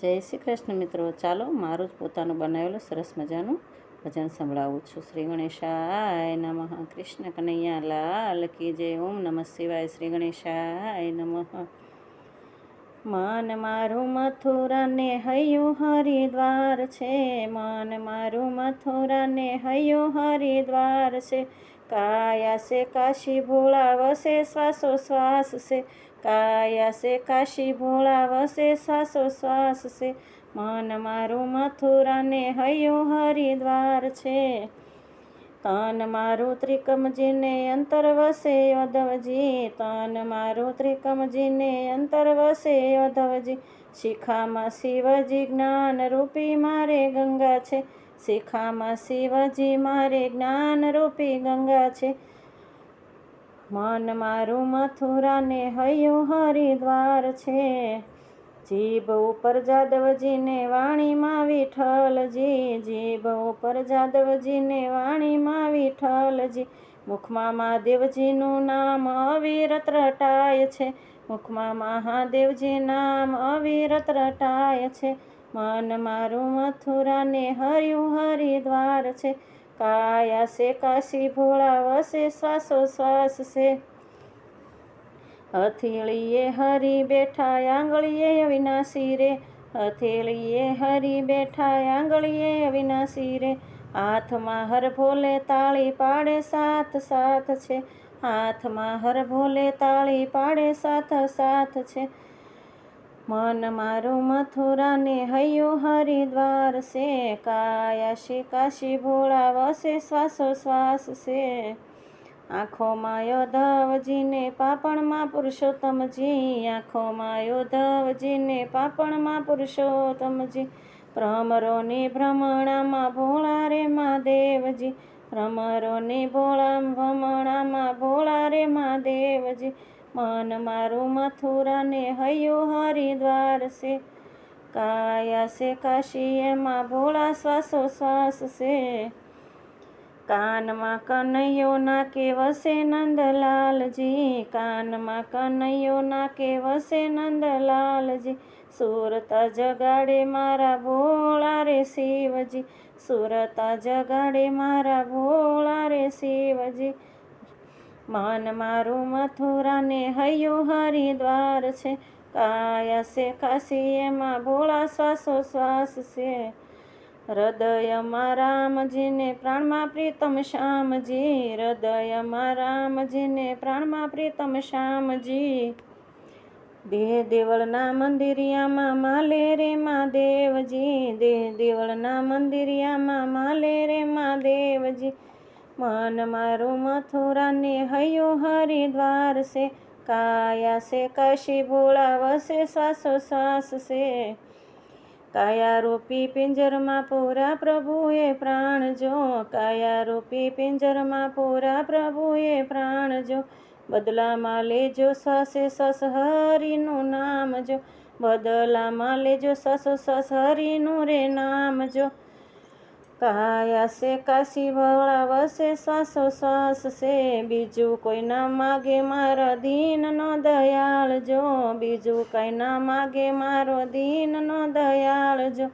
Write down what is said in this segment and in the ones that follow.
જય શ્રી કૃષ્ણ મિત્રો. ચાલો મારું જ પોતાનું બનાવેલું સરસ મજાનું ભજન સંભળાવું છું. શ્રી ગણેશાય નમઃ. કૃષ્ણ કનૈયા લાલ કી જય. ઓમ નમઃ શિવાય. શ્રી ગણેશાય નમઃ. માન મારું મથુરા ને હૈયું હરિદ્વાર છે. માન મારું મથુરા ને હૈયું હરિદ્વાર છે. કાયા સે કાશી ભોળા વસે શ્વાસો શ્વાસ છે કાયા સે કાશી ભોળા વસે શ્વાસો શ્વાસ છે મન મારું મથુરાને હૈયું હરિદ્વાર છે તન મારું ત્રિકમજીને અંતર વસે યોધવજી તન મારું ત્રિકમજીને અંતર વસે યોધવજી શિખામાં શિવજી જ્ઞાન રૂપી મારે ગંગા છે શિખામાં શિવજી, મારે જ્ઞાન રૂપી ગંગા છે. મન મારું મથુરાને હૈયું હરિદ્વાર છે. જીભ ઉપર જાદવજીને વાણીમાં વિઠ્ઠલજી, જીભ ઉપર જાદવજીને વાણીમાં વિઠ્ઠલજી. મુખમાં મહાદેવજીનું નામ અવિરત રટાય છે. મુખમાં મહાદેવજી નામ અવિરત રટાય છે. મન મારું મથુરાને હર્યું હરિદ્વાર છે. કાયા છે, કાશી ભોળા વસે, શ્વાસો શ્વાસ છે. હથેળીએ હરી બેઠા, આંગળીએ અવિનાશી રે. હથેળીએ હરી બેઠા, આંગળીએ અવિનાશી રે. હાથમાં હર ભોલે તાળી પાડે સાથ સાથ છે. હાથમાં હર ભોલે તાળી પાડે સાથ સાથ છે. મન મારું મથુરાને હૈયું હરિદ્વાર છે. કાયા છે કાશી ભોળા વસે, શ્વાસો શ્વાસ છે. આંખોમાં યોધવજીને પાપણમાં પુરુષોત્તમજી આંખોમાં યોધવજીને પાપણમાં પુરુષોત્તમજી ભ્રમરોની ભ્રમણામાં ભોળા રે મહાદેવજી ભ્રમરોની ભોળા, ભ્રમણામાં ભોળા રે મહાદેવજી મન મારું મથુરાને હૈયું હરિદ્વાર છે કાયા છે કાશી એમાં ભોળા શ્વાસો શ્વાસ છે કાનમાં કનૈયો નાકે વસે નંદલાલજી. કાનમાં કનૈયો નાકે વસે નંદલાલજી. સુરતા જગાડે મારા ભોળા રે શિવજી. સુરતા જગાડે મારા ભોળા રે શિવજી. મન મારું મથુરાને હૈયું હરિદ્વાર છે. કાયા છે કાશી એમાં ભોળા શ્વાસો શ્વાસ છે. હૃદયમાં રામજીને પ્રાણમાં પ્રીતમ શ્યામજી. હૃદયમાં રામજીને પ્રાણમાં પ્રીતમ શ્યામજી. દેહ દેવળના મંદિરિયામાં માલે રે મહાદેવજી દેહ દેવળના મંદિરિયામાં માલે રે મહાદેવજી મન મારું મથુરાને હૈયું હરિદ્વાર છે. કાયા છે, કાશી ભોળાવશે શ્વાસો શ્વાસ છે. કાયા રૂપી પિંજરમાં પૂરા પ્રભુએ પ્રાણ જો. કાયા રૂપી પિંજરમાં પૂરા પ્રભુએ પ્રાણ જો. બદલામાં લેજો શ્વાસે શ્વાસ હરિનું નામ જો. બદલામાં લેજો શ્વાસો શ્વાસ હરિનું રે નામ જો. કાયા છે કાશી ભોળા વસે શ્વાસો શ્વાસ છે બીજું કોઈ ના માગે મારા દીનનો દયાળ જો. બીજું કાંઈ ના માગે મારો દીનનો દયાળ જો.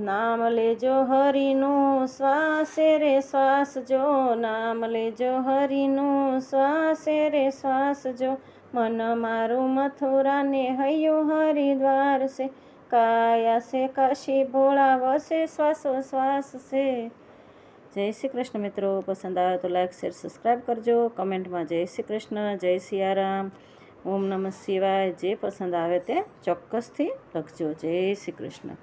નામ લેજો હરિનું શ્વાસે રે શ્વાસ જો. નામ લેજો હરિનું શ્વાસે રે શ્વાસ જો. મન મારું મથુરાને હૈયું હરિદ્વાર છે. કાયા છે કાશી ભોળા વસે શ્વાસો શ્વાસ છે જય શ્રી કૃષ્ણ મિત્રો, પસંદ આવે તો લાઈક શેર સબસ્ક્રાઈબ કરજો. કમેન્ટમાં જય શ્રી કૃષ્ણ, જય સિયારામ. ઓમ નમઃ શિવાય. જે પસંદ આવે તે ચોક્કસથી લખજો. જય શ્રી કૃષ્ણ.